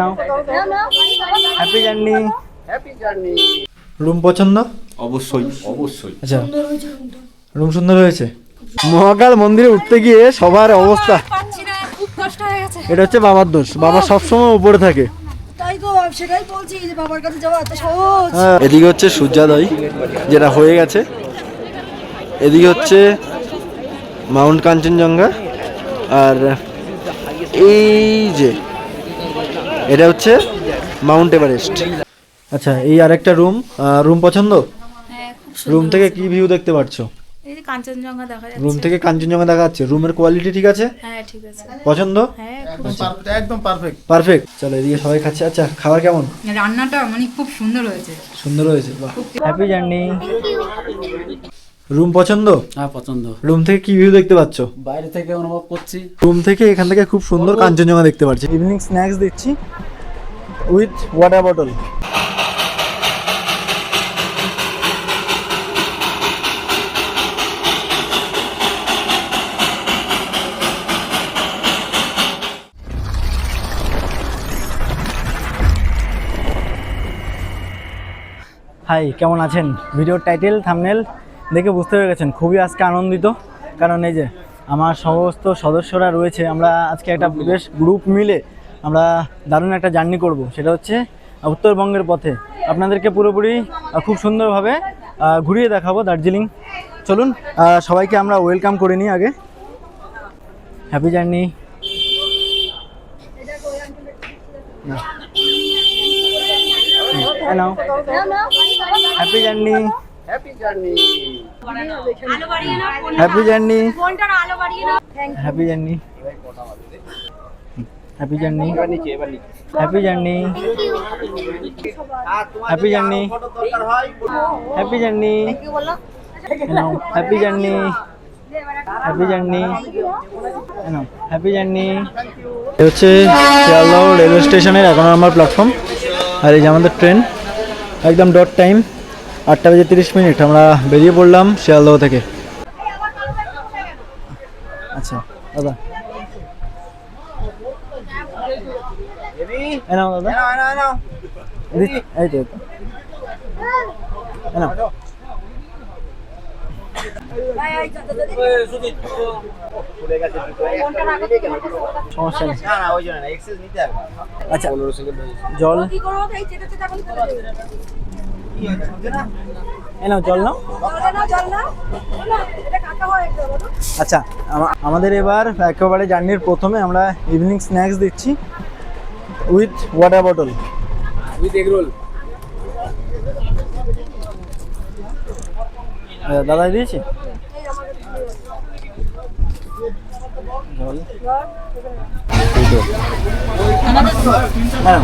নাও happy journey happy journey room পছন্দ? অবশ্যই। অবশ্যই। আচ্ছা। রুম সুন্দর হয়েছে? মহাকাল মন্দিরে উঠতে গিয়ে সবার অবস্থা। পাচ্ছি না খুব কষ্ট হয়ে গেছে এটা হচ্ছে বাবার দোষ। বাবা সবসময় উপরে থাকে। তাই তো সেটাই বলছি যে বাবার কাছে যাওয়া এত সহজ। এদিকে হচ্ছে সূর্যোদয় যেটা হয়ে গেছে। এদিকে হচ্ছে মাউন্ট কাঞ্চনজঙ্ঘা। আর এই যে এটা হচ্ছে মাউন্ট এভারেস্ট। আচ্ছা এই আরেকটা রুম রুম পছন্দ? হ্যাঁ রুম থেকে কি ভিউ দেখতে পাচ্ছ এই যে কাঞ্চনজঙ্ঘা দেখা যাচ্ছে। রুম থেকে কাঞ্চনজঙ্ঘা দেখা যাচ্ছে। রুমের কোয়ালিটি ঠিক আছে? হ্যাঁ ঠিক আছে। পছন্দ? হ্যাঁ একদম পারফেক্ট পারফেক্ট। চলো এদিকে সবাই খাচ্ছে। আচ্ছা খাবার কেমন? রান্নাটা মানে খুব সুন্দর হয়েছে। সুন্দর হয়েছে বাহ। হ্যাপি জার্নি রুম পছন্দ? হ্যাঁ পছন্দ। রুম থেকে কি ভিউ দেখতে পাচ্ছ? বাইরে থেকে অনুভব করছি। রুম থেকে এখান থেকে খুব সুন্দর কাঞ্চনজঙ্ঘা দেখতে পাচ্ছি। ইভিনিং স্ন্যাক্স দিচ্ছি উইথ ওয়াটার বটল হাই কেমন আছেন? ভিডিওর টাইটেল থামনেল দেখে বুঝতে পেরে গেছেন খুবই আজকে আনন্দিত। কারণ এই যে আমার সমস্ত সদস্যরা রয়েছে আমরা আজকে একটা বেশ গ্রুপ মিলে আমরা দারুণ একটা জার্নি করব। সেটা হচ্ছে উত্তরবঙ্গের পথে। আপনাদেরকে পুরোপুরি খুব সুন্দরভাবে ঘুরিয়ে দেখাবো দার্জিলিং। চলুন সবাইকে আমরা ওয়েলকাম করে নিই আগে। Happy journey happy journey happy journey happy journey happy journey happy journey happy journey happy journey happy journey happy journey happy journey happy journey হচ্ছে শিয়ালদহ রেলওয়ে স্টেশনের এগারো নম্বর প্ল্যাটফর্ম আর এই যে আমাদের ট্রেন একদম ডট টাইম আটটা বেজে তিরিশ মিনিট, আমরা বেরিয়ে পড়লাম শিয়ালদহ থেকে। আচ্ছা দাদা। দাদা। সমস্যা আচ্ছা জল। কি করব এই চেটে চেটে এখন চলে যাবে এই নাও জল নাও। আচ্ছা আমাদের এবার একেবারে জার্নির প্রথমে আমরা ইভিনিং স্ন্যাক্স দিচ্ছি with water bottle with egg roll দাদা দিয়েছি। হ্যাঁ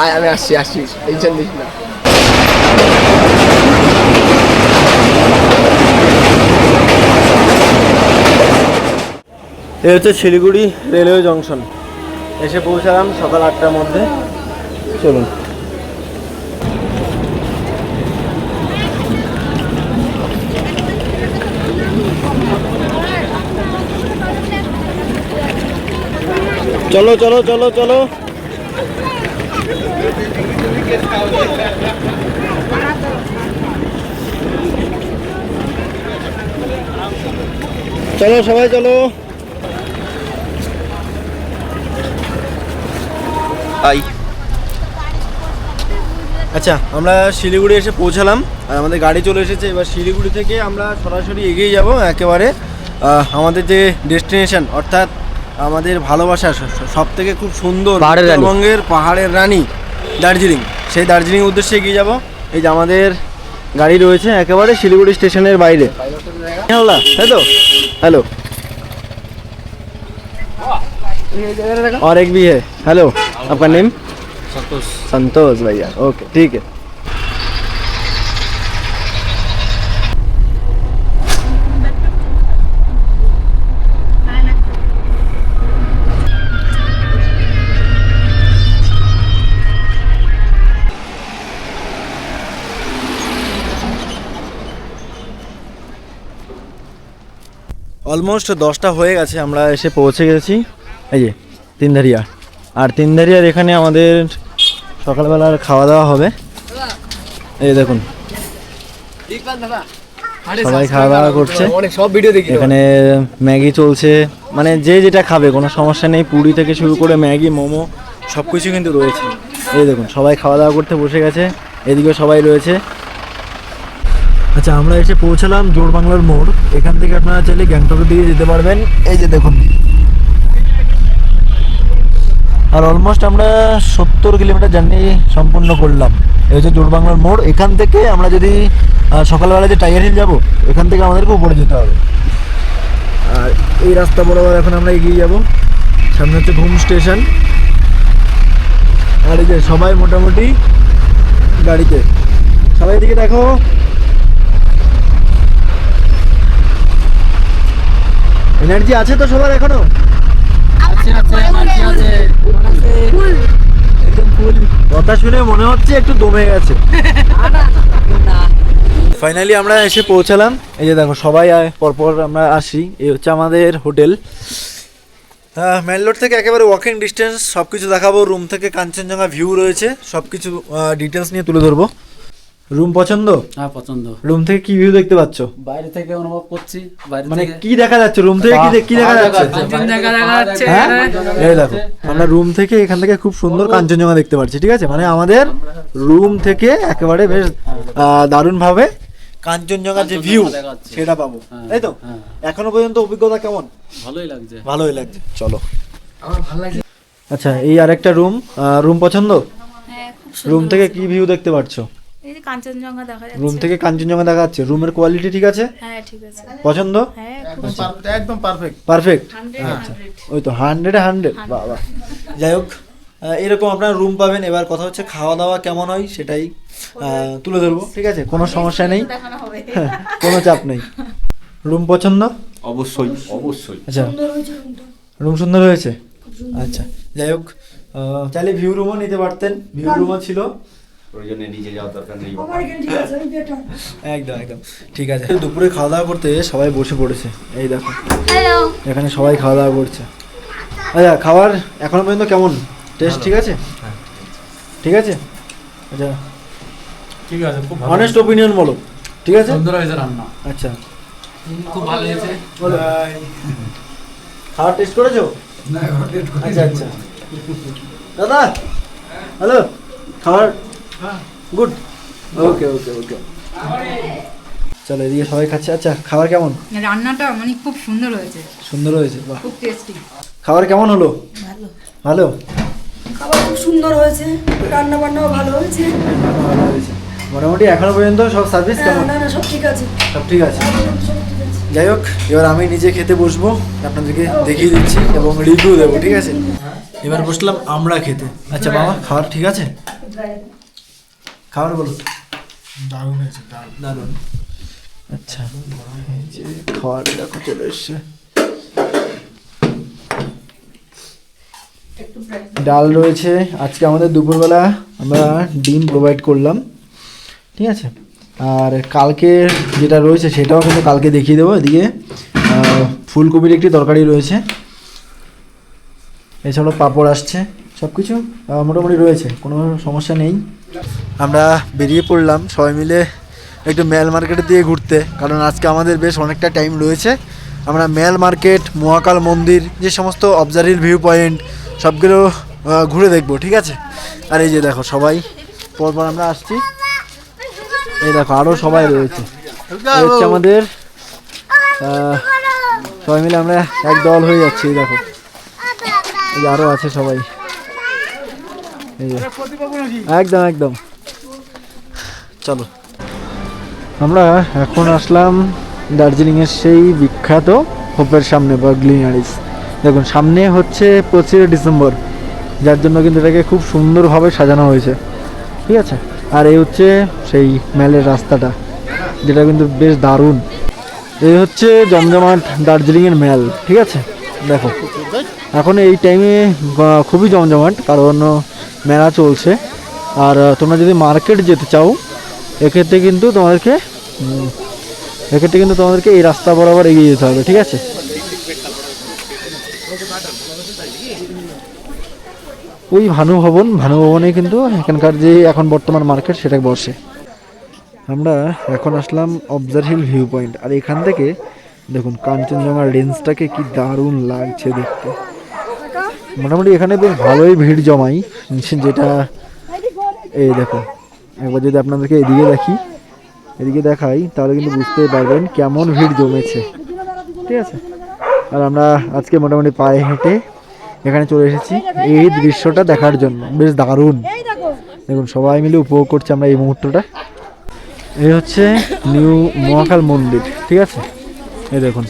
আয়, আমি আসছি আসছি। টেনশন নিস না। এই হচ্ছে শিলিগুড়ি রেলওয়ে জংশন। এসে পৌঁছালাম সকাল আটটার মধ্যে। চলুন। চলো চলো চলো চলো। চলো সবাই চলো। আই। আচ্ছা আমরা শিলিগুড়ি এসে পৌঁছালাম আর আমাদের গাড়ি চলে এসেছে। এবার শিলিগুড়ি থেকে আমরা সরাসরি এগিয়ে যাব একেবারে আমাদের যে ডেস্টিনেশন অর্থাৎ আমাদের ভালোবাসা সব থেকে খুব সুন্দর পাহাড়ের রানী। পাহাড়ের রানী। দার্জিলিং সেই দার্জিলিং উদ্দেশ্যে এগিয়ে যাব এই যে আমাদের গাড়ি রয়েছে একেবারে শিলিগুড়ি স্টেশনের বাইরে হ্যালো তাই তো হ্যালো और एक भी है हेलो आपका नेम সন্তোষ संतोष भैया ओके ठीक है অলমোস্ট দশটা হয়ে গেছে, আমরা এসে পৌঁছে গেছি। এই যে, তিনধারিয়া। আর তিনধারিয়ার এখানে আমাদের সকালবেলার খাওয়া দাওয়া হবে। এই দেখুন। সবাই খাওয়া দাওয়া করছে। এখানে ম্যাগি চলছে। মানে যে যেটা খাবে, কোনো সমস্যা নেই। পুরি থেকে শুরু করে ম্যাগি, মোমো সব কিছু কিন্তু রয়েছে। এই দেখুন, সবাই খাওয়া দাওয়া করতে বসে গেছে। এদিকে সবাই রয়েছে। আচ্ছা আমরা এসে পৌঁছালাম জোর বাংলার মোড়। এখান থেকে আপনারা চাইলে গ্যাংটকের দিকে যেতে পারবেন। এই যে দেখুন। আর অলমোস্ট আমরা সত্তর কিলোমিটার জার্নি সম্পূর্ণ করলাম। এই হচ্ছে জোর বাংলার মোড়, এখান থেকে আমরা যদি সকালবেলা যে টাইগার হিল যাব, এখান থেকে আমাদেরকে উপরে যেতে হবে। আর এই রাস্তা বরাবর এখন আমরা এগিয়ে যাব। সামনে হচ্ছে ঘুম স্টেশন। আর এই যে সবাই মোটামুটি গাড়িতে। সবাই এদিকে দেখো। এনার্জি আছে তো সবার এখনও? আছে আছে এনার্জি আছে একদম ফুল কথা শুনে মনে হচ্ছে একটু দমে গেছে। ফাইনালি আমরা এসে পৌঁছালাম। এই যে দেখো সবাই আয়, পরপর আমরা আসি। এই হচ্ছে আমাদের হোটেল। মেন রোড থেকে একেবারে ওয়াকিং ডিস্টেন্স সব কিছু দেখাবো। রুম থেকে কাঞ্চনজঙ্ঘা ভিউ রয়েছে। সব কিছু ডিটেলস নিয়ে তুলে ধরবো। রুম পছন্দ? হ্যাঁ পছন্দ। রুম থেকে কি ভিউ দেখতে পাচ্ছ? বাইরে থেকে অনুভব করছি বাইরে মানে কি দেখা যাচ্ছে? রুম থেকে কি কি দেখা যাচ্ছে? দেখা যাচ্ছে হ্যাঁ এই দেখো আমরা রুম থেকে এখান থেকে খুব সুন্দর কাঞ্চনজঙ্ঘা দেখতে পাচ্ছি ঠিক আছে? মানে আমাদের রুম থেকে একেবারে বেশ দারুণ ভাবে কাঞ্চনজঙ্ঘার যে ভিউ কাঞ্চনজঙ্ঘা দেখা যাচ্ছে। সেটা পাবো। হ্যাঁ, তাই তো? হ্যাঁ। এখনও পর্যন্ত অভিজ্ঞতা কেমন? ভালোই লাগছে। ভালোই লাগছে। চলো। আমার ভালো লাগছে আচ্ছা এই আরেকটা রুম রুম পছন্দ? হ্যাঁ খুব রুম থেকে কি ভিউ দেখতে পাচ্ছ? এই যে কাঞ্চনজঙ্ঘা দেখা যাচ্ছে। রুম থেকে কাঞ্চনজঙ্ঘা দেখা যাচ্ছে। রুমের কোয়ালিটি ঠিক আছে? হ্যাঁ ঠিক আছে। পছন্দ? হ্যাঁ একদম পারফেক্ট পারফেক্ট হান্ড্রেড ওই তো হান্ড্রেডে হান্ড্রেড বাবা যাই হোক এরকম আপনারা রুম পাবেন। এবার কথা হচ্ছে খাওয়া দাওয়া কেমন হয় সেটাই তুলে ধরবো ঠিক আছে? কোনো সমস্যা নেই। হ্যাঁ, কোনো চাপ নেই। রুম পছন্দ? অবশ্যই অবশ্যই। আচ্ছা। সুন্দর হয়েছে রুমটা রুম সুন্দর হয়েছে? আচ্ছা। যাই হোক চাইলে ভিউ রুমও নিতে পারতেন। ভিউ রুমও ছিল। নিচে যাওয়ার দরকার নেই। একদম একদম। ঠিক আছে। দুপুরে খাওয়া দাওয়া করতে সবাই বসে পড়েছে। এই দেখো। এখানে সবাই খাওয়া দাওয়া করছে। আচ্ছা খাবার এখনও পর্যন্ত কেমন? টেস্ট ঠিক আছে? ঠিক আছে? আচ্ছা। ঠিক আছে খুব অনেস্ট ওপিনিয়ন বলো। ঠিক আছে? সুন্দর হয়েছে রান্না। আচ্ছা। খুব ভালো হয়েছে। বলো। খাবার টেস্ট করেছ? আচ্ছা আচ্ছা। দাদা হ্যালো। খাবার গুড ওকে ওকে ওকে চলো এদিকে সবাই খাচ্ছে। আচ্ছা খাবার কেমন? রান্নাটা মানে খুব সুন্দর হয়েছে। সুন্দর হয়েছে বাহ। খুব টেস্টি খাবার কেমন হলো? ভালো। ভালো? খাবার খুব সুন্দর হয়েছে। রান্না বান্নাও ভালো হয়েছে। ভালো হয়েছে। মোটামুটি এখনও পর্যন্ত সব সার্ভিস হ্যাঁ, কেমন? না না সব ঠিক আছে। সব ঠিক আছে? সব ঠিক আছে। যাই হোক এবার আমি নিজে খেতে বসবো। আপনাদেরকে দেখিয়ে দিচ্ছি এবং রিভিউ দেবো ঠিক আছে? এবার বসলাম আমরা খেতে। আচ্ছা বাবা খাবার ঠিক আছে? খাবার বলো। দারুণ হয়েছে দারুণ। আচ্ছা। খাবার দেখো চলে এসছে। ডাল রয়েছে। আজকে আমাদের দুপুরবেলা আমরা ডিম প্রোভাইড করলাম। ঠিক আছে? আর কালকে যেটা রয়েছে সেটাও কিন্তু কালকে দেখিয়ে দেবো এদিকে। ফুলকপির একটি তরকারি রয়েছে। এছাড়াও পাঁপড় আসছে। সব কিছু মোটামুটি রয়েছে। কোনো সমস্যা নেই। আমরা বেরিয়ে পড়লাম, সবাই মিলে একটু মেল মার্কেটের দিকে ঘুরতে, কারণ আজকে আমাদের বেশ অনেকটা টাইম রয়েছে। আমরা মেল মার্কেট, মহাকাল মন্দির, যে সমস্ত অবজারির ভিউ পয়েন্ট সবগুলো ঘুরে দেখব, ঠিক আছে? আর এই যে দেখো, সবাই, পরপর আমরা আসছি। এই দেখো আরও সবাই রয়েছে। হচ্ছে আমাদের সবাই মিলে আমরা এক দল হয়ে যাচ্ছি, এই দেখো। এই আরও আছে সবাই। এই যে। একদম একদম। চলো। আমরা এখন আসলাম দার্জিলিংয়ের সেই বিখ্যাত হোপের সামনে বা গ্লিনারিস দেখুন, সামনে হচ্ছে পঁচিশে ডিসেম্বর, যার জন্য কিন্তু এটাকে খুব সুন্দরভাবে সাজানো হয়েছে। ঠিক আছে? আর এই হচ্ছে সেই মেলের রাস্তাটা, যেটা কিন্তু বেশ দারুণ। এই হচ্ছে জমজমাট দার্জিলিংয়ের মেল, ঠিক আছে? দেখো, এখন এই টাইমে খুবই জমজমাট, কারণ মেলা চলছে। আর তোমরা যদি মার্কেট যেতে চাও এক্ষেত্রে কিন্তু তোমাদেরকে এক্ষেত্রে কিন্তু তোমাদেরকে এই রাস্তা বরাবর এগিয়ে যেতে হবে, ঠিক আছে? ওই ভানু ভবন ভানু ভবনে কিন্তু এখানকার যে এখন বর্তমান মার্কেট সেটা বসে। আমরা এখন আসলাম অবজার হিল ভিউ পয়েন্ট আর এখান থেকে দেখুন কাঞ্চনজঙ্ঘার রেঞ্জটাকে কি দারুণ লাগছে দেখতে। মোটামুটি এখানে বেশ ভালোই ভিড় জমাই, যেটা এই দেখো একবার যদি আপনাদেরকে এদিকে দেখি, এদিকে দেখাই, তাহলে কিন্তু বুঝতে পারবেন কেমন ভিড় জমেছে। ঠিক আছে? আর আমরা আজকে মোটামুটি পায়ে হেঁটে এখানে চলে এসেছি। এই দৃশ্যটা দেখার জন্য। বেশ দারুণ। দেখুন, সবাই মিলে উপভোগ করছি আমরা এই মুহূর্তটা। এই হচ্ছে নিউ মহাকাল মন্দির। ঠিক আছে? এই দেখুন।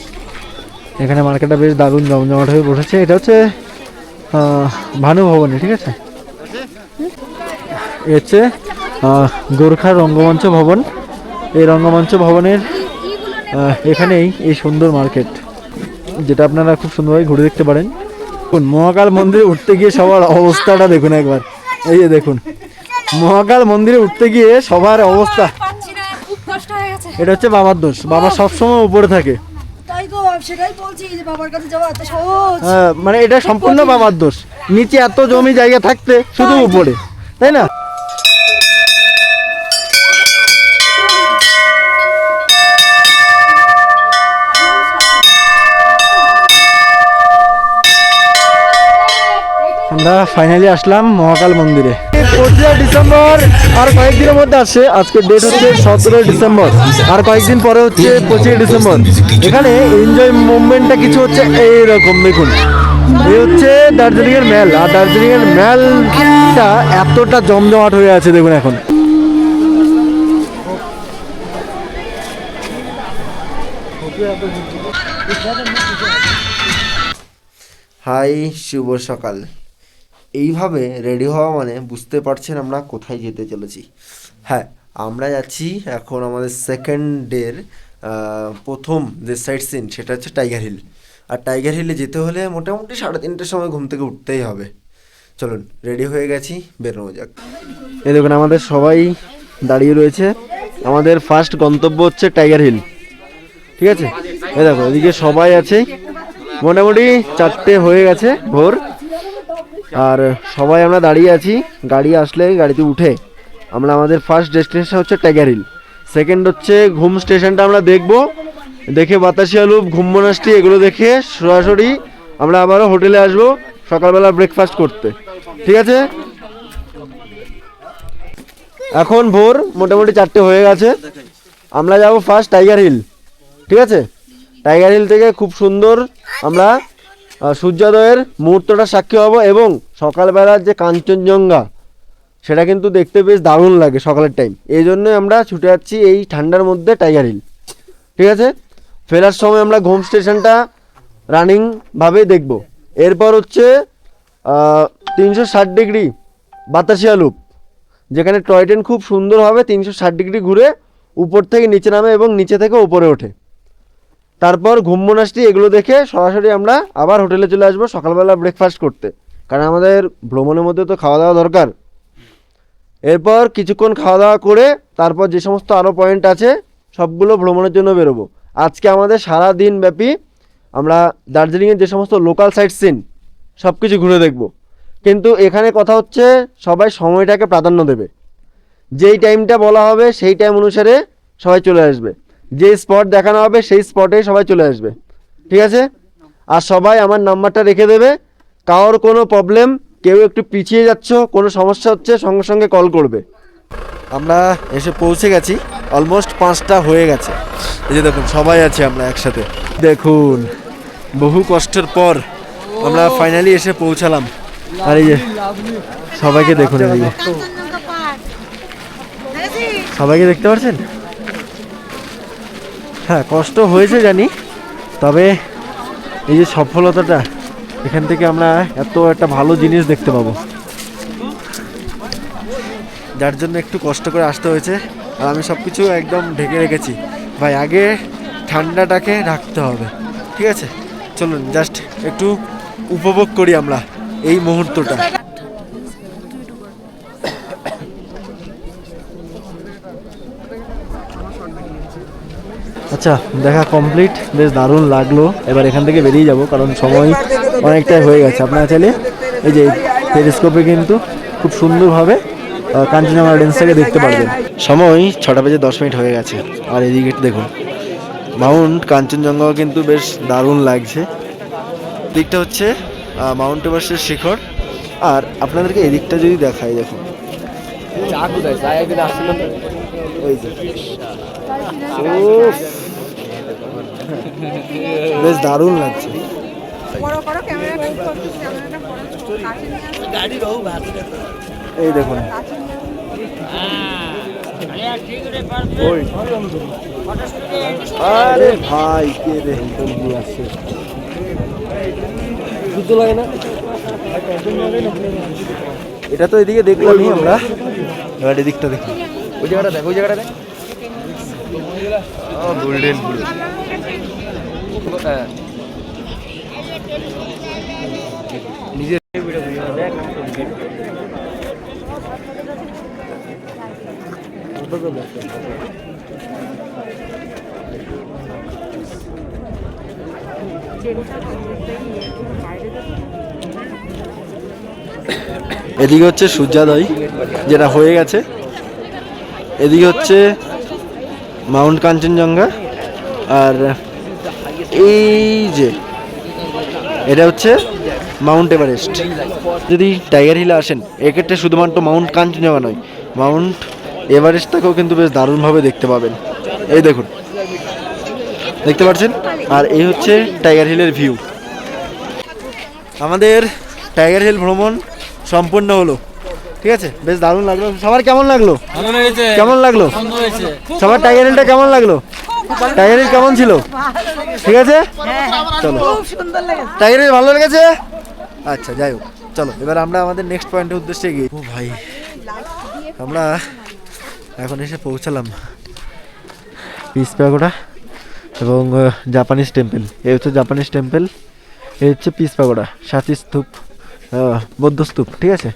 এখানে মার্কেটটা বেশ দারুণ জমজমাট হয়ে বসেছে। এটা হচ্ছে ভানু ভবনে। ঠিক আছে? এ হচ্ছে গোর্খা রঙ্গমঞ্চ ভবন। এই রঙ্গমঞ্চ ভবনের এখানেই এই সুন্দর মার্কেট যেটা আপনারা খুব সুন্দরভাবে ঘুরে দেখতে পারেন। দেখুন মহাকাল মন্দিরে উঠতে গিয়ে সবার অবস্থাটা দেখুন একবার। এই যে দেখুন মহাকাল মন্দিরে উঠতে গিয়ে সবার অবস্থা। এটা হচ্ছে বাবার দোষ। বাবা সবসময় উপরে থাকে। হ্যাঁ, মানে এটা সম্পূর্ণ বাবার দোষ। নিচে এত জমি জায়গা থাকতে শুধু উপরে তাই না? আমরা ফাইনালি আসলাম মহাকাল মন্দিরে। পঁচিশে ডিসেম্বর আর কয়েকদিনের মধ্যে আসছে আজকে ডেট হচ্ছে সতেরোই ডিসেম্বর। আর কয়েকদিন পরে হচ্ছে পঁচিশে ডিসেম্বর। এখানে এনজয় মুভমেন্টটা কিছু হচ্ছে এইরকম, দেখুন। এই হচ্ছে দার্জিলিংয়ের ম্যাল আর দার্জিলিংয়ের ম্যালটা এতটা জমজমাট হয়ে আছে, দেখুন এখন। হাই শুভ সকাল। এইভাবে রেডি হওয়া মানে বুঝতে পারছেন আমরা কোথায় যেতে চলেছি। হ্যাঁ আমরা যাচ্ছি এখন আমাদের সেকেন্ড ডের প্রথম যে সাইট সিন সেটা হচ্ছে টাইগার হিল আর টাইগার হিলে যেতে হলে মোটামুটি সাড়ে তিনটের সময় ঘুম থেকে উঠতেই হবে। চলুন রেডি হয়ে গেছি, বেরোনো যাক। এই দেখুন, আমাদের সবাই দাঁড়িয়ে রয়েছে। আমাদের ফার্স্ট গন্তব্য হচ্ছে টাইগার হিল ঠিক আছে? এই দেখো, এদিকে সবাই আছে। মোটামুটি চারটে হয়ে গেছে ভোর। আর সবাই আমরা দাঁড়িয়ে আছি। গাড়ি আসলে গাড়িতে উঠে। আমরা আমাদের ফার্স্ট ডেস্টিনেশন হচ্ছে টাইগার হিল সেকেন্ড হচ্ছে ঘুম স্টেশনটা আমরা দেখব। দেখে বাতাসিয়া লুপ ঘুম মোনাস্ট্রি এগুলো দেখে সরাসরি আমরা আবারও হোটেলে আসব সকালবেলা ব্রেকফাস্ট করতে। ঠিক আছে? এখন ভোর মোটামুটি চারটে হয়ে গেছে। আমরা যাব ফার্স্ট টাইগার হিল ঠিক আছে? টাইগার হিল থেকে খুব সুন্দর আমরা সূর্যোদয়ের মুহূর্তটা সাক্ষী হব এবং সকালবেলার যে কাঞ্চনজঙ্ঘা, সেটা কিন্তু দেখতে বেশ দারুণ লাগে সকালের টাইম এই জন্যই আমরা ছুটে যাচ্ছি এই ঠান্ডার মধ্যে টাইগার হিল ঠিক আছে? ফেরার সময় আমরা ঘোম স্টেশনটা রানিংভাবে দেখব। এরপর হচ্ছে তিনশো ষাট ডিগ্রি বাতাসিয়া লুপ যেখানে টয় ট্রেন খুব সুন্দরভাবে তিনশো ষাট ডিগ্রি ঘুরে উপর থেকে নিচে নামে এবং নিচে থেকে উপরে ওঠে। তারপর ঘুমমনাসটি এগুলো দেখে সরাসরি আমরা আবার হোটেলে চলে আসব সকালবেলা ব্রেকফাস্ট করতে। কারণ আমাদের ভ্রমণের মধ্যে তো খাওয়া দাওয়া দরকার। এরপর কিছুক্ষণ খাওয়া দাওয়া করে তারপর যে সমস্ত আরও পয়েন্ট আছে, সবগুলো ভ্রমণের জন্য বেরোবো। আজকে আমাদের সারা দিন ব্যাপী আমরা দার্জিলিংয়ের যে সমস্ত লোকাল সাইট সিন সব কিছু ঘুরে দেখব। কিন্তু এখানে কথা হচ্ছে সবাই সময়টাকে প্রাধান্য দেবে। যেই টাইমটা বলা হবে সেই টাইম অনুসারে সবাই চলে আসবে। যে স্পট দেখানো হবে সেই স্পটেই সবাই চলে আসবে। ঠিক আছে? আর সবাই আমার নাম্বারটা রেখে দেবে। কারোর কোনো প্রবলেম কেউ একটু পিছিয়ে যাচ্ছ কোনো সমস্যা হচ্ছে সঙ্গে সঙ্গে কল করবে। আমরা এসে পৌঁছে গেছি অলমোস্ট পাঁচটা হয়ে গেছে। এই যে দেখুন সবাই আছে আমরা একসাথে। দেখুন বহু কষ্টের পর আমরা ফাইনালি এসে পৌঁছালাম। আর এই যে সবাইকে দেখুন এদিকে। সবাইকে দেখতে পাচ্ছেন হ্যাঁ কষ্ট হয়েছে জানি তবে এই যে সফলতাটা এখান থেকে আমরা এত একটা ভালো জিনিস দেখতে পাবো। যার জন্য একটু কষ্ট করে আসতে হয়েছে, আর আমি সব কিছু একদম ঢেকে রেখেছি। ভাই, আগে ঠান্ডাটাকে রাখতে হবে, ঠিক আছে? চলুন জাস্ট একটু উপভোগ করি আমরা এই মুহূর্তটা। আচ্ছা দেখা কমপ্লিট বেশ দারুণ লাগল। এবার এখান থেকে বেরিয়ে যাব কারণ সময় অনেকটাই হয়ে গেছে। আপনারা চাইলে এই যে টেলিস্কোপে কিন্তু খুব সুন্দরভাবে কাঞ্চনজঙ্ঘা রেঞ্জটাকে দেখতে পারবেন। সময় ছটা বেজে দশ মিনিট হয়ে গেছে। আর এদিকে দেখুন মাউন্ট কাঞ্চনজঙ্ঘা কিন্তু বেশ দারুণ লাগছে। দিকটা হচ্ছে মাউন্ট এভারেস্টের শিখর। আর আপনাদেরকে এদিকটা যদি দেখাই দেখুন। ওই যে। বেশ দারুণ লাগছে। এই দেখুন। আরে ভাই কে রে বন্ধু আসছে জুতো লাগে না? এটা তো এদিকে দেখলামই আমরা। এবার এদিকটা দেখি। ওই জায়গাটা দেখ ওই জায়গাটা দেখ। গোল্ডেন ফুল এদিকে হচ্ছে সূর্যোদয় যেটা হয়ে গেছে। এদিকে হচ্ছে মাউন্ট কাঞ্চনজঙ্ঘা আর এই যে, এটা হচ্ছে মাউন্ট এভারেস্ট। যদি টাইগার হিলে আসেন, এক্ষেত্রে শুধুমাত্র মাউন্ট কাঞ্চনজঙ্ঘা নয়, মাউন্ট এভারেস্টটাকেও কিন্তু বেশ দারুণভাবে দেখতে পাবেন। এই দেখুন, দেখতে পাচ্ছেন? আর এই হচ্ছে টাইগার হিলের ভিউ। আমাদের টাইগার হিল ভ্রমণ সম্পূর্ণ হলো। ঠিক আছে? বেশ দারুণ লাগল। সবার কেমন লাগল? কেমন লাগল? সবার টাইগার হিলটা কেমন লাগল? টাইগার হিল কেমন ছিল? ঠিক আছে? চলো। টাইগার হিল ভালো লেগেছে? আচ্ছা যাই হোক। চলো এবার আমরা আমাদের নেক্সট পয়েন্টের উদ্দেশ্যে গিয়ে ও ভাই আমরা এখন এসে পৌঁছালাম। পিস প্যাগোডা এবং জাপানিজ টেম্পেল এই হচ্ছে জাপানিজ টেম্পেল এই হচ্ছে পিস প্যাগোডা সাথী স্তূপ বৌদ্ধ স্তূপ ঠিক আছে?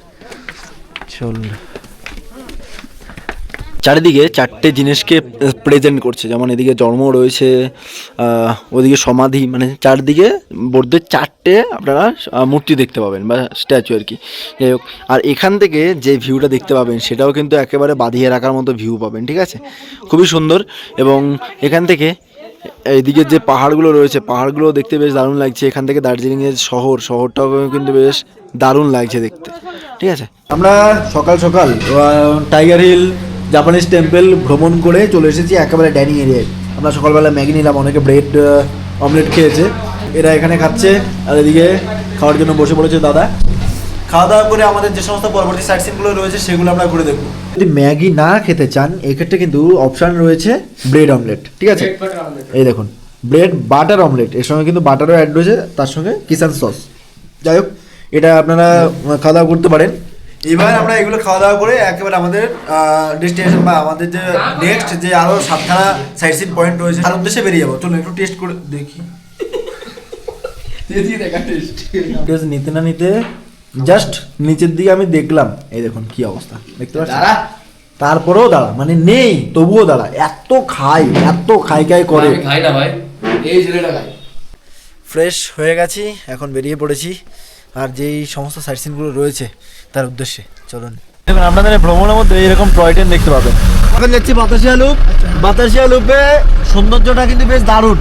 চল চারিদিকে চারটে জিনিসকে প্রেজেন্ট করছে। যেমন এদিকে জন্ম রয়েছে ওদিকে সমাধি মানে চারদিকে বোর্ডের চারটে আপনারা মূর্তি দেখতে পাবেন বা স্ট্যাচু আর কি। যাই হোক, আর এখান থেকে যে ভিউটা দেখতে পাবেন, সেটাও কিন্তু একেবারে বাঁধিয়ে রাখার মতো ভিউ পাবেন, ঠিক আছে? খুবই সুন্দর এবং এখান থেকে এইদিকে যে পাহাড়গুলো রয়েছে পাহাড়গুলো দেখতে বেশ দারুণ লাগছে। এখান থেকে দার্জিলিংয়ের শহর, শহরটাও কিন্তু বেশ দারুণ লাগছে দেখতে। ঠিক আছে? আমরা সকাল সকাল টাইগার হিল জাপানিজ টেম্পল ভ্রমণ করে চলে এসেছি একেবারে ড্যানি এরিয়ায়। আমরা সকালবেলা ম্যাগি নিলাম অনেকে ব্রেড অমলেট খেয়েছে। এরা এখানে খাচ্ছে আর এদিকে খাওয়ার জন্য বসে পড়েছে দাদা। খাওয়া দাওয়া করে আমাদের যে সমস্ত পরবর্তী সাইট সিনগুলো রয়েছে সেগুলো আমরা ঘুরে দেখব। যদি ম্যাগি না খেতে চান এক্ষেত্রে কিন্তু অপশান রয়েছে ব্রেড অমলেট। ঠিক আছে? এই দেখুন ব্রেড বাটার অমলেট এর সঙ্গে কিন্তু বাটারও অ্যাড রয়েছে তার সঙ্গে কিষান সস যাই হোক এটা আপনারা খাওয়া দাওয়া করতে পারেন। এবার আমরা এগুলো খাওয়া দাওয়া করে একেবারে আমাদের ডেস্টিনেশন বা আমাদের যে নেক্সট যে আরও সাতখানা সাইট সিন পয়েন্ট রয়েছে তার উদ্দেশ্যে বেরিয়ে যাব। চলুন একটু টেস্ট করে দেখি। টেস্ট নিতে না নিতে জাস্ট নিচের দিকে আমি দেখলাম। এই দেখুন কি অবস্থা। দেখতে পাচ্ছেন? তারপরেও দাঁড়া মানে নেই তবুও দাঁড়া। এত খাই এত খাই খাই করে। খাই না ভাই এই ছেলেটা খাই ফ্রেশ হয়ে গেছি এখন বেরিয়ে পড়েছি। আর যেই সমস্ত সাইট সিনগুলো রয়েছে তার উদ্দেশ্যে চলুন। দেখুন আপনাদের ভ্রমণের মধ্যে এরকম টয় ট্রেন দেখতে পাবেন। এখন যাচ্ছি বাতাসিয়া লুপ। বাতাসিয়া লুপে সৌন্দর্যটা কিন্তু বেশ দারুণ।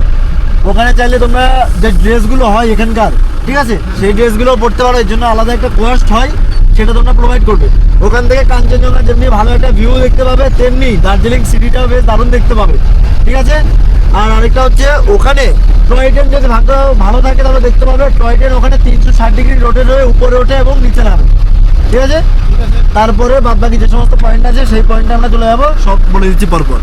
ওখানে চাইলে তোমরা যে ড্রেসগুলো হয় এখানকার ঠিক আছে? সেই ড্রেসগুলো পড়তে পারো এর জন্য আলাদা একটা কোয়াস্ট হয়। সেটা তোমরা প্রোভাইড করবে। ওখান থেকে কাঞ্চনজঙ্ঘা যেমনি ভালো একটা ভিউ দেখতে পাবে তেমনি দার্জিলিং সিটিটাও বেশ দারুণ দেখতে পাবে। ঠিক আছে? আর আরেকটা হচ্ছে ওখানে টয় ট্রেন যদি ভাগ্য ভালো থাকে তাহলে দেখতে পাবে টয় ট্রেন ওখানে তিনশো ষাট ডিগ্রি রোটেট হয়ে উপরে ওঠে এবং নিচে নামে। ঠিক আছে? তারপরে বাদ বাকি যে সমস্ত পয়েন্ট আছে সেই পয়েন্টে আমরা চলে যাব। সব বলে দিচ্ছি পরপর।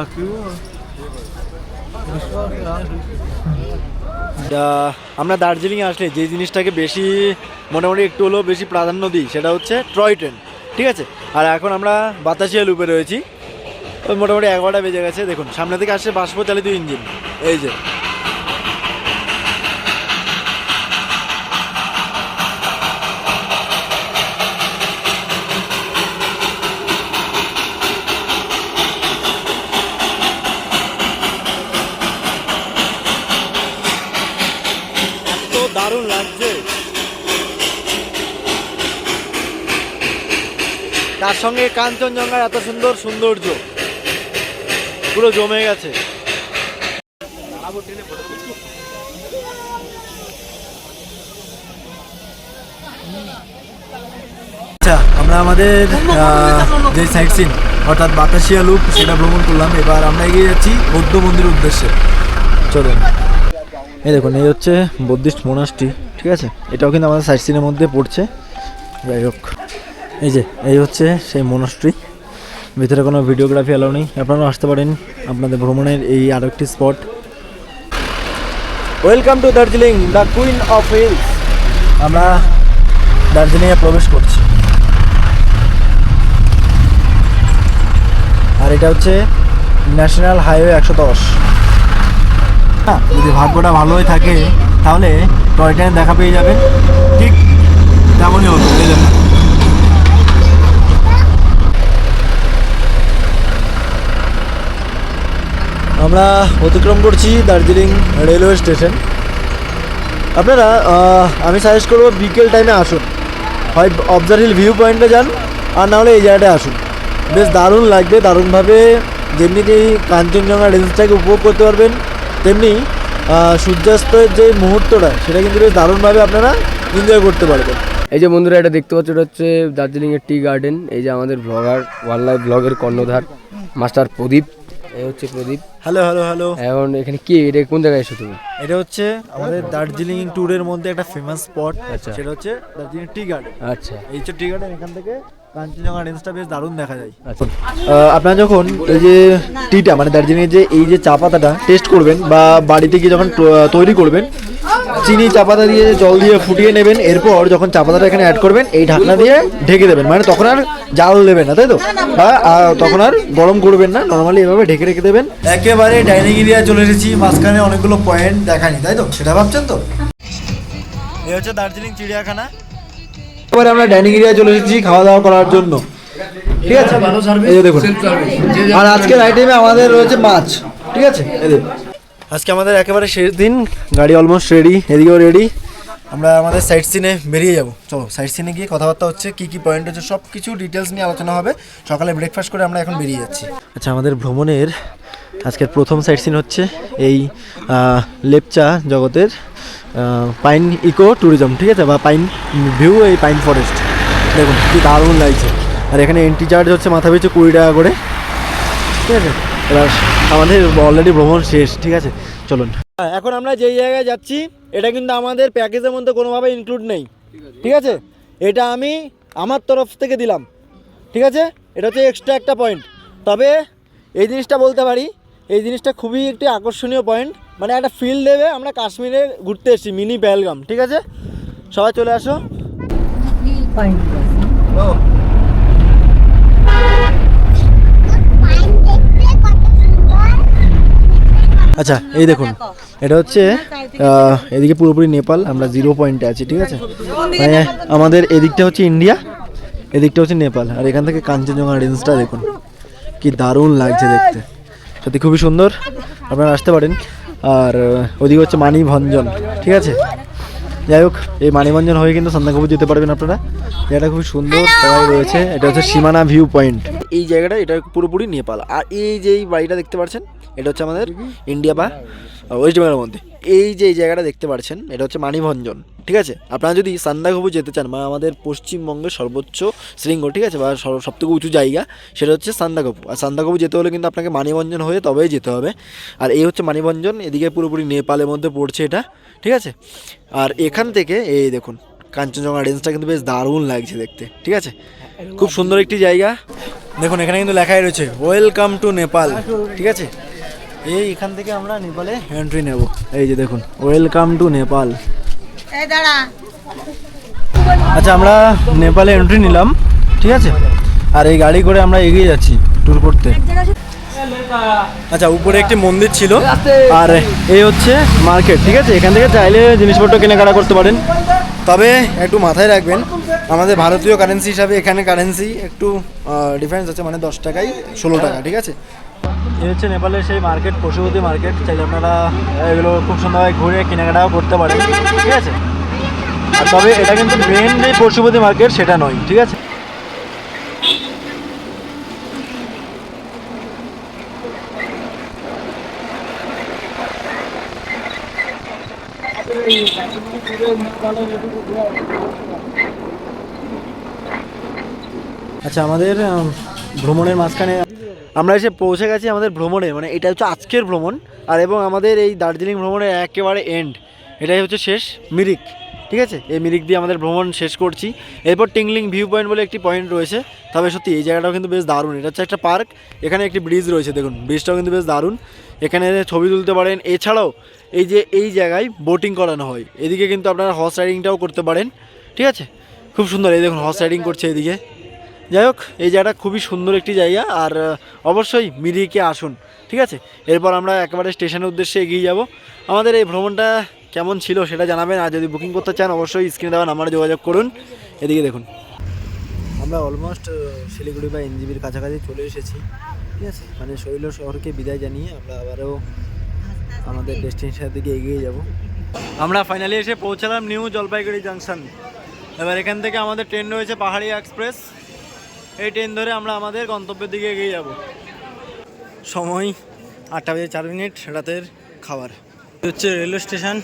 আহ, আমরা দার্জিলিংয়ে আসলে যে জিনিসটাকে বেশি মোটামুটি একটু হলেও বেশি প্রাধান্য দিই, সেটা হচ্ছে টয় ট্রেন, ঠিক আছে? আর এখন আমরা বাতাসিয়া লুপে রয়েছি। মোটামুটি এগারোটা বেজে গেছে, দেখুন, সামনে থেকে আসছে বাষ্প চালিত ইঞ্জিন, এই যে তার সঙ্গে কাঞ্চনজঙ্ঘার এত সুন্দর সৌন্দর্য। পুরো জমে গেছে। আচ্ছা আমরা আমাদের যে সাইট সিন অর্থাৎ বাতাসিয়া লুপ সেটা ভ্রমণ করলাম। এবার আমরা এগিয়ে যাচ্ছি বৌদ্ধ মন্দিরের উদ্দেশ্যে। চলুন। এই দেখুন, এই হচ্ছে বুদ্ধিস্ট মোনাস্ট্রি ঠিক আছে? এটাও কিন্তু আমাদের সাইট সিনের মধ্যে পড়ছে। যাই হোক। এই যে, এই হচ্ছে সেই মনস্ট্রি ভিতরে কোনো ভিডিওগ্রাফি অ্যালাউ নেই। আপনারাও আসতে পারেন আপনাদের ভ্রমণের এই আরও একটি spot. Welcome to Darjeeling the queen of hills আমরা দার্জিলিংয়ে প্রবেশ করছি। আর এটা হচ্ছে ন্যাশনাল হাইওয়ে একশো দশ। হ্যাঁ যদি ভাগ্যটা ভালোই থাকে, তাহলে টয় ট্রেন দেখা পেয়ে যাবেন। ঠিক তেমনই হতো এই দেখুন। আমরা অতিক্রম করছি দার্জিলিং রেলওয়ে স্টেশন। আপনারা আমি সাজেস্ট করব বিকেল টাইমে আসুন। হয় অবজার হিল ভিউ পয়েন্টে যান, আর না হলে এই জায়গাটায় আসুন। বেশ দারুণ লাগবে, দারুণভাবে যেমনি কি কাঞ্চনজঙ্ঘা রেঞ্জটাকে উপভোগ করতে পারবেন, তেমনি সূর্যাস্তের যে মুহূর্তটা, সেটা কিন্তু বেশ দারুণভাবে আপনারা এনজয় করতে পারবেন। এই যে বন্ধুরা, এটা দেখতে পাচ্ছ, এটা হচ্ছে দার্জিলিংয়ের টি গার্ডেন এই যে আমাদের ব্লগার ওয়াইল্ড লাইফ ব্লগের কর্ণধার, মাস্টার প্রদীপ। এই হচ্ছে প্রদীপ। Hello hello hello. এখন এখানে কি এটা কোন জায়গায় এসো তুমি? এটা হচ্ছে আমাদের দার্জিলিং ট্যুরের মধ্যে একটা ফেমাস স্পট আচ্ছা। সেটা হচ্ছে দার্জিলিং টি গার্ডেন। আচ্ছা। এই হচ্ছে টি গার্ডেন এখান থেকে কাঞ্চনজঙ্ঘা রেঞ্জটা বেশ দারুণ দেখা যায়। আচ্ছা। আপনারা যখন এই যে টিটা মানে দার্জিলিং যে এই যে চা পাতাটা টেস্ট করবেন বা বাড়িতে গিয়ে যখন তৈরি করবেন চিনি চা পাতা দিয়ে জল দিয়ে ফুটিয়ে নেবেন এরপর যখন চা পাতাটা এখানে অ্যাড করবেন এই ঢাকনা দিয়ে ঢেকে দেবেন। মানে তখন আর জাল দেবেন না তাই তো? বা তখন আর গরম করবেন না নর্মালি এভাবে ঢেকে রেখে দেবেন। একেবারে ডাইনিং এরিয়া চলে এসেছি মাঝখানে অনেকগুলো পয়েন্ট দেখানি তাই তো? সেটা ভাবছেন তো? এই হচ্ছে দার্জিলিং চিড়িয়াখানা। এবারে আমরা ডাইনিং এরিয়া চলে এসেছি খাওয়া দাওয়া করার জন্য। ঠিক আছে? এই দেখুন। আর আজকের আইটেমে আমাদের রয়েছে মাছ। ঠিক আছে? এই দেখুন। আজকে আমাদের একেবারে শেষ দিন, গাড়ি অলমোস্ট রেডি এদিকেও রেডি আমরা আমাদের সাইট সিনে বেরিয়ে যাব। চলো সাইট সিনে গিয়ে কথাবার্তা হচ্ছে, কী কী পয়েন্ট হচ্ছে সব কিছু ডিটেলস নিয়ে আলোচনা হবে। সকালে ব্রেকফাস্ট করে আমরা এখন বেরিয়ে যাচ্ছি। আচ্ছা আমাদের ভ্রমণের আজকের প্রথম সাইট সিন হচ্ছে এই লেপচা জগতের পাইন ইকো ট্যুরিজম ঠিক আছে? বা পাইন ভিউ এই পাইন ফরেস্ট দেখুন, কি দারুণ লাগছে। আর এখানে এন্ট্রি চার্জ হচ্ছে মাথা পিছু কুড়ি টাকা করে। ঠিক আছে? এবার আমাদের অলরেডি ভ্রমণ শেষ ঠিক আছে? চলুন। এখন আমরা যেই জায়গায় যাচ্ছি এটা কিন্তু আমাদের প্যাকেজের মধ্যে কোনোভাবে ইনক্লুড নেই। ঠিক আছে? এটা আমি আমার তরফ থেকে দিলাম। ঠিক আছে? এটা হচ্ছে এক্সট্রা একটা পয়েন্ট তবে এই জিনিসটা বলতে পারি এই জিনিসটা খুবই একটি আকর্ষণীয় পয়েন্ট মানে একটা ফিল দেবে আমরা কাশ্মীরে ঘুরতে এসেছি মিনি পেহেলগাম ঠিক আছে? সবাই চলে আসো। আচ্ছা এই দেখুন। এটা হচ্ছে এদিকে পুরোপুরি নেপাল, আমরা জিরো পয়েন্টে আছি, ঠিক আছে? মানে আমাদের এদিকটা হচ্ছে ইন্ডিয়া, এদিকটা হচ্ছে নেপাল, আর এখান থেকে কাঞ্চনজঙ্ঘা রেঞ্জটা দেখুন। কি দারুণ লাগছে দেখতে। সত্যি খুবই সুন্দর, আপনারা আসতে পারেন। আর ওদিকে হচ্ছে মানিভঞ্জন, ঠিক আছে? যাই হোক, এই মানিভঞ্জন হয়ে কিন্তু সন্ধ্যাকপুর যেতে পারবেন আপনারা। জায়গাটা খুবই সুন্দর, সবাই রয়েছে। এটা হচ্ছে সীমানা ভিউ পয়েন্ট এই জায়গাটা এটা পুরোপুরি নেপাল। আর এই যে এই বাড়িটা দেখতে পাচ্ছেন এটা হচ্ছে আমাদের ইন্ডিয়া বা ওয়েস্ট বেঙ্গলের মধ্যে। এই যে এই জায়গাটা দেখতে পাচ্ছেন এটা হচ্ছে মানিভঞ্জন ঠিক আছে? আপনারা যদি সান্দাকফু যেতে চান বা আমাদের পশ্চিমবঙ্গের সর্বোচ্চ শৃঙ্গ ঠিক আছে? বা সব থেকে উঁচু জায়গা সেটা হচ্ছে সান্দাকফু আর সান্দাকফু যেতে হলে কিন্তু আপনাকে মানিভঞ্জন হয়ে তবেই যেতে হবে। আর এই হচ্ছে মানিভঞ্জন এদিকে পুরোপুরি নেপালের মধ্যে পড়ছে এটা ঠিক আছে? আর এখান থেকে এই দেখুন কাঞ্চনজঙ্ঘা রেঞ্জটা কিন্তু বেশ দারুণ লাগছে দেখতে। ঠিক আছে? খুব সুন্দর একটি জায়গা। দেখুন এখানে কিন্তু লেখাই রয়েছে ওয়েলকাম টু নেপাল ঠিক আছে? এই এখান থেকে আমরা নেপালে এন্ট্রি নেব। এই যে দেখুন ওয়েলকাম টু নেপাল আচ্ছা আমরা নেপালে এন্ট্রি নিলাম। ঠিক আছে? আর এই গাড়ি করে আমরা এগিয়ে যাচ্ছি ট্যুর করতে। আচ্ছা উপরে একটি মন্দির ছিল। আর এই হচ্ছে মার্কেট ঠিক আছে? এখান থেকে চাইলে জিনিসপত্র কেনাকাটা করতে পারেন। তবে একটু মাথায় রাখবেন, আমাদের ভারতীয় কারেন্সি হিসাবে এখানে কারেন্সি একটু ডিফারেন্স আছে মানে দশ টাকাই ষোলো টাকা, ঠিক আছে? এই হচ্ছে নেপালের সেই মার্কেট পশুপতি মার্কেট চাইলে আপনারা এগুলো খুব সুন্দরভাবে ঘুরে কেনাকাটাও করতে পারেন, ঠিক আছে? তবে এটা কিন্তু মেন যে পশুপতি মার্কেট সেটা নয়, ঠিক আছে? আচ্ছা আমাদের ভ্রমণের মাঝখানে আমরা এসে পৌঁছে গেছি আমাদের ভ্রমণে মানে এটা হচ্ছে আজকের ভ্রমণ, আর এবং আমাদের এই দার্জিলিং ভ্রমণের একেবারে এন্ড এটাই হচ্ছে শেষ, মিরিক, ঠিক আছে? এই মিরিক দিয়ে আমাদের ভ্রমণ শেষ করছি। এরপর টিংলিং ভিউ পয়েন্ট বলে একটি পয়েন্ট রয়েছে, তবে সত্যি এই জায়গাটাও কিন্তু বেশ দারুণ, এটা হচ্ছে একটা পার্ক এখানে একটি ব্রিজ রয়েছে, দেখুন ব্রিজটাও কিন্তু বেশ দারুণ। এখানে ছবি তুলতে পারেন। এছাড়াও এই যে এই জায়গায় বোটিং করানো হয়। এদিকে কিন্তু আপনারা হর্স রাইডিংটাও করতে পারেন। ঠিক আছে? খুব সুন্দর। এই দেখুন হর্স রাইডিং করছে এদিকে। যাই হোক, এই জায়গাটা খুবই সুন্দর একটি জায়গা। আর অবশ্যই মিরিকে আসুন। ঠিক আছে? এরপর আমরা একেবারে স্টেশনের উদ্দেশ্যে এগিয়ে যাব। আমাদের এই ভ্রমণটা কেমন ছিল সেটা জানাবেন। আর যদি বুকিং করতে চান, অবশ্যই স্ক্রিনে দেওয়া নাম্বারে যোগাযোগ করুন। এদিকে দেখুন। আমরা অলমোস্ট শিলিগুড়ি বা এনজিবির কাছাকাছি চলে এসেছি। ঠিক আছে? মানে শৈল শহরকে বিদায় জানিয়ে আমরা আবারও আমাদের ডেস্টিনেশনের দিকে এগিয়ে যাব। আমরা ফাইনালি এসে পৌঁছালাম নিউ জলপাইগুড়ি জাংশন এবার এখান থেকে আমাদের ট্রেন রয়েছে পাহাড়ি এক্সপ্রেস এই ট্রেন ধরে আমরা আমাদের গন্তব্যের দিকে এগিয়ে যাব। সময় আটটা বাজে চার মিনিট রাতের খাবার। হচ্ছে রেলওয়ে স্টেশন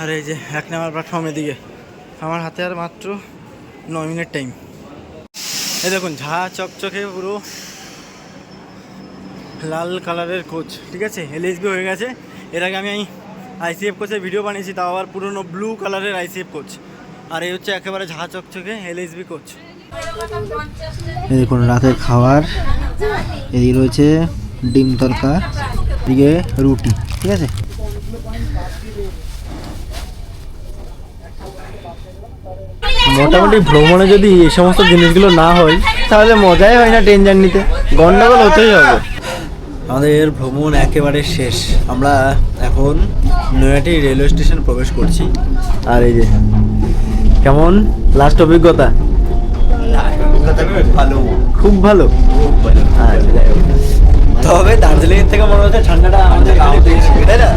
আর এই যে এক নাম্বার প্ল্যাটফর্মের দিকে আমার হাতে আর মাত্র নয় মিনিট টাইম এই দেখুন, ঝা চকচকে পুরো লাল কালারের কোচ, ঠিক আছে? এলএসবি হয়ে গেছে। এর আগে আমি আইসিএফ কোচের ভিডিও বানিয়েছি, তাও আবার পুরনো ব্লু কালারের আইসিএফ কোচ। আর এই হচ্ছে একেবারে ঝা চকচকে এলএসবি কোচ। এই দেখুন, রাতের খাবার। এদিকে রয়েছে ডিম তরকা এদিকে রুটি, ঠিক আছে? মোটামুটি ভ্রমণে যদি এই সমস্ত জিনিসগুলো না হয় তাহলে মজাই হয় না ট্রেন জার্নিতে। গন্ডগোল হতেই হবে। আমাদের ভ্রমণ একেবারে শেষ। আমরা এখন নয়াটি রেলওয়ে স্টেশন প্রবেশ করছি। আর এই যে কেমন? লাস্ট অভিজ্ঞতা? ভালো। খুব ভালো? আচ্ছা, তবে দার্জিলিং থেকে মনে হচ্ছে ঠান্ডাটা আমাদের গাঁও থেকে তাই না?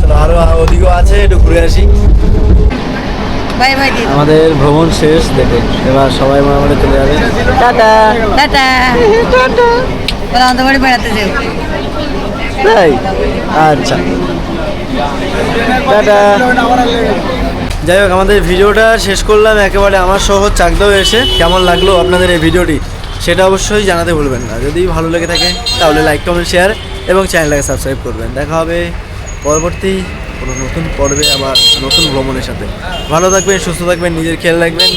চলো আরও ওদিকেও আছে একটু ঘুরে আসি। বাই বাই দিদি। আমাদের ভ্রমণ শেষ দেখে এবার সবাই মোটামুটি চলে যাবে। টাটা। টাটা। টাটা। বলে আমাদের বাড়ি বেড়াতে যাও। তাই? আচ্ছা। টাটা। যাই হোক আমাদের ভিডিওটা শেষ করলাম। একেবারে আমার শহর চাকদাও এসে কেমন লাগল আপনাদের এই ভিডিওটি সেটা অবশ্যই জানাতে ভুলবেন না। যদি ভালো লেগে থাকে তাহলে লাইক কমেন্ট শেয়ার এবং চ্যানেলটাকে সাবস্ক্রাইব করবেন। দেখা হবে পরবর্তী কোনো নতুন পর্বে আবার নতুন ভ্রমণের সাথে। ভালো থাকবেন, সুস্থ থাকবেন, নিজের খেয়াল রাখবেন।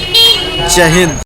জয় হিন্দ।